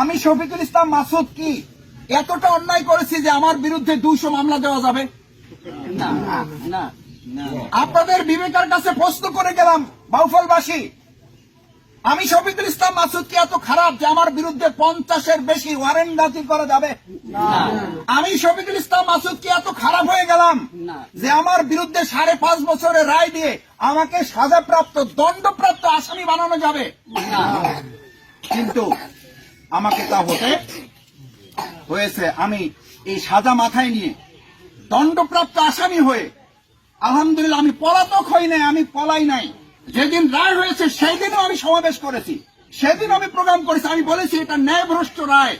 আমি শফিকুল ইসলাম মাসুদ কি? এতটা অন্যায় করেছি যে আমার বিরুদ্ধে দুইশো মামলা দেওয়া যাবে? না আপনাদের বিবেকের কাছে প্রশ্ন করে গেলাম বাউফলবাসী। আমি শফিকুল ইসলাম মাসুদ কি এত খারাপ যে আমার বিরুদ্ধে পঞ্চাশের বেশি ওয়ারেন্ট বাতিল করা যাবে? আমি শফিকুল ইসলাম মাসুদ কি এত খারাপ হয়ে গেলাম যে আমার বিরুদ্ধে সাড়ে পাঁচ বছরের রায় দিয়ে আমাকে সাজাপ্রাপ্ত দণ্ডপ্রাপ্ত আসামি বানানো যাবে? কিন্তু আমাকে তা হতে হয়েছে। আমি এই সাজা মাথায় নিয়ে দণ্ডপ্রাপ্ত আসামি হয়ে আলহামদুলিল্লাহ আমি পলাতক হই নাই, আমি পলাই নাই। যেদিন রায় হয়েছে সেই দিনও আমি সমাবেশ করেছি। সেদিন আমি প্রোগ্রাম করেছি। আমি বলেছি, এটা ন্যায়ভ্রষ্ট রায়।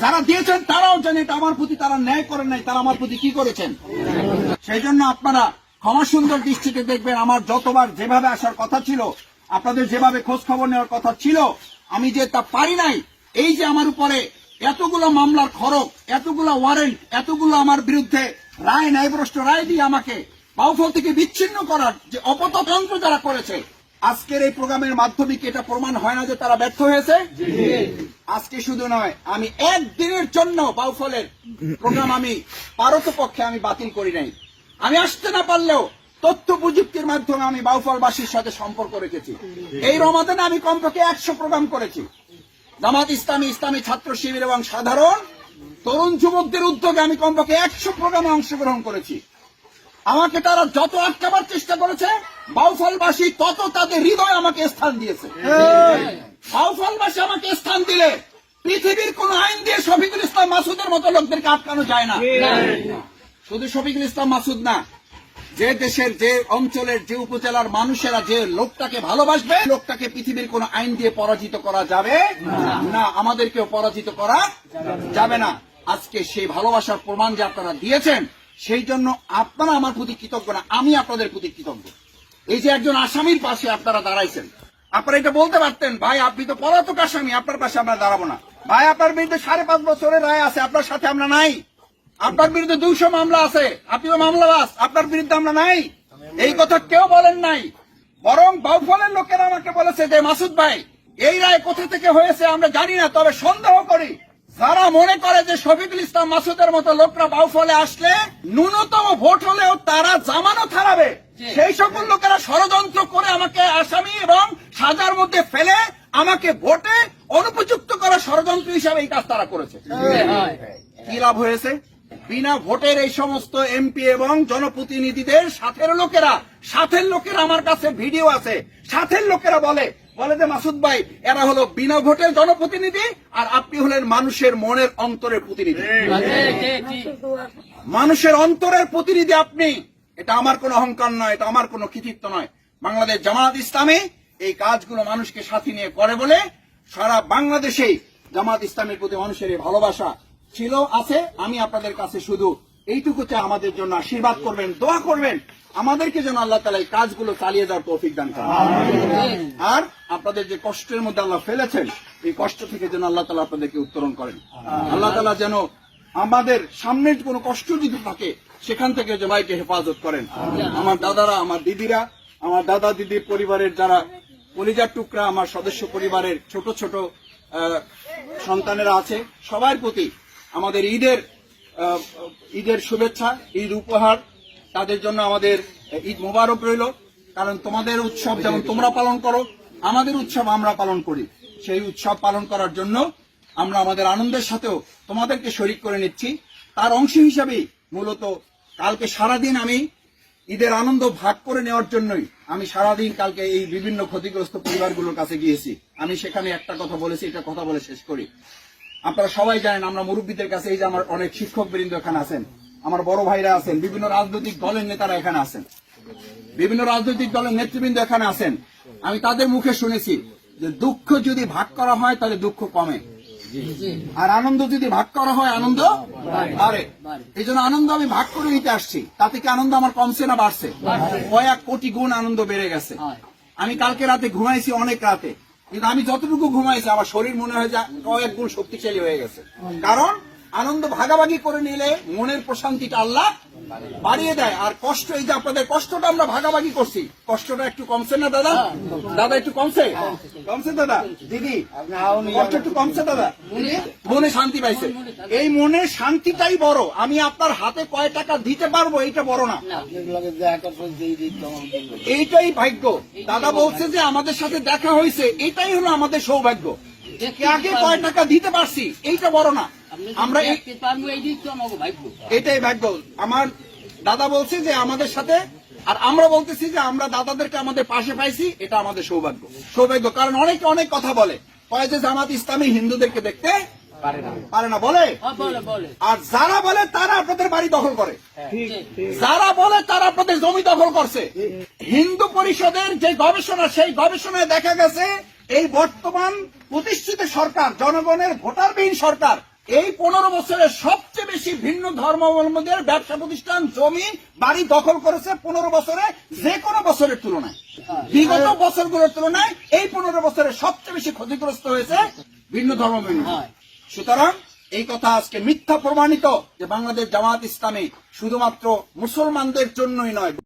যারা দিয়েছেন, তারাও জানে এটা আমার প্রতি তারা ন্যায় করেন নাই, তারা আমার প্রতি কি করেছেন? সেই জন্য আপনারা ক্ষমা সুন্দর দৃষ্টিতে দেখবেন, আমার যতবার যেভাবে আসার কথা ছিল, আপনাদের যেভাবে খোঁজ খবর নেওয়ার কথা ছিল, আমি যে তা পারি নাই এই যে আমার উপরে এতগুলো মামলার খরচ, এতগুলো ওয়ারেন্ট এতগুলো আমার বিরুদ্ধে রায় ন্যায়ভ্রষ্ট রায় দিয়ে আমাকে বাউফল থেকে বিচ্ছিন্ন করার যে অপতন্ত্র যারা করেছে, আজকের এই প্রোগ্রামের মাধ্যমে কি এটা প্রমাণ হয় না যে তারা ব্যর্থ হয়েছে? আজকে শুধু নয়, আমি একদিনের জন্য বাউফলের প্রোগ্রাম আমি পারত পক্ষে আমি বাতিল করি নাই। আমি আসতে না পারলেও তথ্য প্রযুক্তির মাধ্যমে আমি বাউফলবাসীর সাথে সম্পর্ক রেখেছি। এই রমাদানে আমি কমপক্ষে একশো প্রোগ্রাম করেছি। জামাত ইসলামী ইসলামী ছাত্র শিবির এবং সাধারণ তরুণ যুবকদের উদ্যোগে আমি কমপক্ষে একশো প্রোগ্রামে অংশগ্রহণ করেছি। আমাকে তারা যত আটকাবার চেষ্টা করেছে বাউফলবাসী তত তাদের হৃদয় আমাকে স্থান দিয়েছে। বাউফলবাসী আমাকে স্থান দিলে পৃথিবীর কোন আইন দিয়ে শফিকুল ইসলাম মাসুদের মতো লোকদেরকে আটকানো যায় না। শুধু শফিকুল ইসলাম মাসুদ না যে দেশের যে অঞ্চলের যে উপজেলার মানুষেরা যে লোকটাকে ভালোবাসবে, লোকটাকে পৃথিবীর কোন আইন দিয়ে পরাজিত করা যাবে না। আমাদেরকেও পরাজিত করা যাবে না। আজকে সেই ভালোবাসার প্রমাণ যে আপনারা দিয়েছেন, সেই জন্য আপনারা আমার প্রতি কৃতজ্ঞ না, আমি আপনাদের প্রতি কৃতজ্ঞ। এই যে একজন আসামির পাশে আপনারা দাঁড়াইছেন, আপনারা এটা বলতে পারতেন, ভাই, আপনি তো পলাতক আসামি, আপনার পাশে আমরা দাঁড়াবো না। ভাই, আপনার বিরুদ্ধে সাড়ে পাঁচ বছরের রায় আছে, আপনার সাথে আমরা নাই। আপনার বিরুদ্ধে দুইশো মামলা আছে। আপনিও মামলাবাস আপনার বিরুদ্ধে আমরা নাই। এই কথা কেউ বলেন নাই। বরং বাউফলের লোকেরা আমাকে বলেছে যে মাসুদ ভাই এই রায় কোথা থেকে হয়েছে আমরা জানি না তবে সন্দেহ করি। যারা মনে করে যে শফিকুল ইসলাম মাসুদের মতো লোকরা বাউফলে আসলে ন্যূনতম ভোট হলেও তারা জামানত হারাবে। সেই সকল লোকেরা ষড়যন্ত্র করে আমাকে আসামি এবং সাজার মধ্যে ফেলে আমাকে ভোটে অনুপযুক্ত করা ষড়যন্ত্র হিসাবে এই কাজ তারা করেছে। কি লাভ হয়েছে? বিনা ভোটের এই সমস্ত এমপি এবং জনপ্রতিনিধিদের সাথের লোকেরা সাথের লোকেরা আমার কাছে ভিডিও আছে। সাথের লোকেরা বলে বলে যে মাসুদ ভাই এরা হলো বিনা ভোটের জনপ্রতিনিধি আর আপনি হলেন মানুষের মনের অন্তরের প্রতিনিধি। মানুষের অন্তরের প্রতিনিধি আপনি। এটা আমার কোনো অহংকার নয় এটা আমার কোনো কৃতিত্ব নয়। বাংলাদেশ জামাত ইসলামী এই কাজগুলো মানুষকে সাথী নিয়ে করে বলে সারা বাংলাদেশেই জামাত ইসলামের প্রতি মানুষের এই ভালোবাসা ছিল আছে আমি আপনাদের কাছে শুধু এইটুকু চাই আমাদের জন্য আশীর্বাদ করবেন দোয়া করবেন। আমাদেরকে যেন আল্লাহ তালা এই কাজগুলো চালিয়ে যাওয়ার তৌফিক দান করেন। আর আপনাদের যে কষ্টের মধ্যে আল্লাহ ফেলেছেন এই কষ্ট থেকে যেন আল্লাহ তালা আপনাদেরকে উত্তরণ করেন। আল্লাহ তালা যেন আমাদের সামনের কোনো কষ্ট যদি থাকে সেখান থেকে জবাইকে হেফাজত করেন। আমার দাদারা আমার দিদিরা আমার দাদা দিদির পরিবারের যারা পরিজার টুকরা আমার সদস্য পরিবারের ছোট ছোট সন্তানেরা আছে সবার প্রতি আমাদের ঈদের ঈদের শুভেচ্ছা, ঈদ উপহার, তাদের জন্য আমাদের ঈদ মোবারক রইল। কারণ তোমাদের উৎসব যেমন তোমরা পালন করো, আমাদের উৎসব আমরা পালন করি। সেই উৎসব পালন করার জন্য আমরা আমাদের আনন্দের সাথেও তোমাদেরকে শরিক করে নিচ্ছি। তার অংশ হিসাবেই মূলত কালকে সারাদিন আমি ঈদের আনন্দ ভাগ করে নেওয়ার জন্যই আমি সারাদিন কালকে এই বিভিন্ন ক্ষতিগ্রস্ত পরিবারগুলোর কাছে গিয়েছি। আমি সেখানে একটা কথা বলেছি, এটা কথা বলে শেষ করি। আপনারা সবাই জানেন, আমরা মুরব্বীদের কাছে এই যে আমার অনেক শিক্ষক বৃন্দ এখানে আছেন, আমার বড় ভাইরা আছেন, বিভিন্ন রাজনৈতিক দলের নেতারা এখানে আছেন, বিভিন্ন রাজনৈতিক দলের নেতৃবৃন্দ এখানে আছেন। আমি তাদের মুখে শুনেছি যে দুঃখ যদি ভাগ করা হয়, তাহলে দুঃখ কমে। আর আনন্দ যদি ভাগ করা হয়, আনন্দ বাড়ে। এই জন্য আনন্দ আমি ভাগ করে নিতে আসছি। তাতে কি আনন্দ আমার কমছে না বাড়ছে? কয়েক কোটি গুণ আনন্দ বেড়ে গেছে। আমি কালকে রাতে ঘুমাইছি অনেক রাতে। কিন্তু আমি যতটুকু ঘুমাইছি, আমার শরীর মনে হয় যে কয়েক গুণ শক্তিশালী হয়ে গেছে। কারণ আনন্দ ভাগাভাগি করে নিলে মনের প্রশান্তিটা আল্লাহ বাড়িয়ে দেয়। আর কষ্ট এই যে আপনাদের কষ্টটা আমরা ভাগাভাগি করছি। কষ্টটা একটু কমছে না দাদা? দাদা একটু কমছে? কমছে দাদা। দিদি কষ্ট একটু কমছে দাদা। মনে শান্তি পাইছে। এই মনে শান্তিটাই বড়। আমি আপনার হাতে কয় টাকা দিতে পারব এইটা বড় না। এইটাই ভাগ্য। দাদা বলছে যে আমাদের সাথে দেখা হয়েছে এটাই হলো আমাদের সৌভাগ্য। আগে কয় টাকা দিতে পারছি এইটা বড় না। আমরা এই- দেখতে পারব? এই দিক তো আমাকে ভাগ্য। এটাই ভাগ্য। আমার দাদা বলছে যে আমাদের সাথে আর আমরা বলতেছি যে আমরা দাদাদেরকে আমাদের পাশে পাইছি এটা আমাদের সৌভাগ্য। সৌভাগ্য কারণ অনেকে অনেক কথা বলে। কয় যে জামাত ইসলামী হিন্দুদেরকে দেখতে পারে না। বলে? হ্যাঁ, বলে বলে। আর যারা বলে তারা আপনাদের বাড়ি দখল করে। যারা বলে তারা আপনাদের জমি দখল করছে। হিন্দু পরিষদের যে গবেষণা সেই গবেষণায় দেখা গেছে এই বর্তমান প্রতিষ্ঠিত সরকার জনগণের ভোটারবিহীন সরকার এই পনেরো বছরে সবচেয়ে বেশি ভিন্ন ধর্মাবলম্বীদের ব্যবসা প্রতিষ্ঠান জমি বাড়ি দখল করেছে পনেরো বছরে যে কোনো বছরের তুলনায় বিগত বছরগুলোর তুলনায় এই পনেরো বছরে সবচেয়ে বেশি ক্ষতিগ্রস্ত হয়েছে ভিন্ন ধর্মাবলম্বী হয়। সুতরাং এই কথা আজকে মিথ্যা প্রমাণিত যে বাংলাদেশ জামাত ইসলামী শুধুমাত্র মুসলমানদের জন্যই নয়